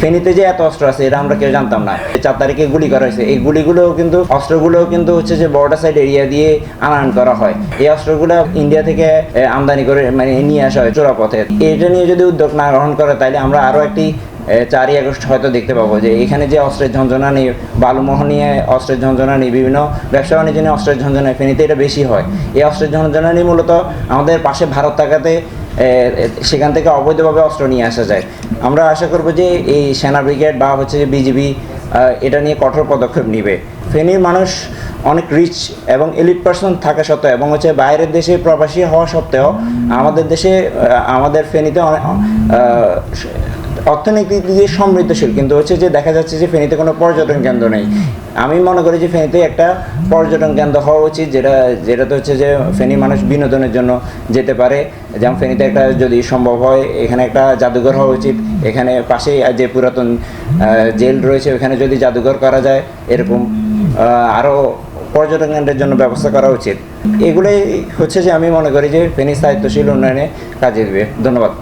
ফেনীতে যে এত অস্ত্র আছে, এটা আমরা কেউ জানতাম না। চার তারিখে গুলি করা হয়েছে। এই গুলিগুলোও কিন্তু, অস্ত্রগুলোও কিন্তু হচ্ছে যে বর্ডার সাইড এরিয়া দিয়ে আনায়ন করা হয়। এই অস্ত্রগুলো ইন্ডিয়া থেকে আমদানি করে মানে নিয়ে আসা হয় চোরাপথে। এটা নিয়ে যদি উদ্যোগ না গ্রহণ করে তাহলে আমরা আরও একটি চারই আগস্ট হয়তো দেখতে পাবো যে এখানে যে অস্ত্রের ঝঞ্ঝনা নেই, বালুমোহন নিয়ে অস্ত্রের ঝঞ্ঝনা নেই, বিভিন্ন ব্যবসা বাণিজ্য নিয়ে অস্ত্রের ঝঞ্ঝনা ফেনীতে এটা বেশি হয়। এই অস্ত্রের ঝঞ্ঝনা নিয়ে মূলত আমাদের পাশে ভারত থাকাতে সেখান থেকে অবৈধভাবে অস্ত্র নিয়ে আসা যায়। আমরা আশা করব যে এই সেনা ব্রিগেড বা হচ্ছে যে বিজিবি এটা নিয়ে কঠোর পদক্ষেপ নিবে। ফেনীর মানুষ অনেক রিচ এবং এলিট পার্সন থাকা সত্ত্বেও এবং হচ্ছে বাইরের দেশে প্রবাসী হওয়া সত্ত্বেও আমাদের দেশে আমাদের ফেনীতে অর্থনৈতিক দিয়ে সমৃদ্ধশীল, কিন্তু হচ্ছে যে দেখা যাচ্ছে যে ফেনীতে কোনো পর্যটন কেন্দ্র নেই। আমি মনে করি যে ফেনীতে একটা পর্যটন কেন্দ্র হওয়া উচিত, যেটা, যেটাতে হচ্ছে যে ফেনী মানুষ বিনোদনের জন্য যেতে পারে। যেমন ফেনীতে একটা যদি সম্ভব হয়, এখানে একটা জাদুঘর হওয়া উচিত। এখানে পাশেই যে পুরাতন জেল রয়েছে, ওখানে যদি জাদুঘর করা যায়, এরকম আরও পর্যটন কেন্দ্রের জন্য ব্যবস্থা করা উচিত। এগুলোই হচ্ছে যে আমি মনে করি যে ফেনী স্থায়িত্বশীল উন্নয়নে কাজে দেবে। ধন্যবাদ।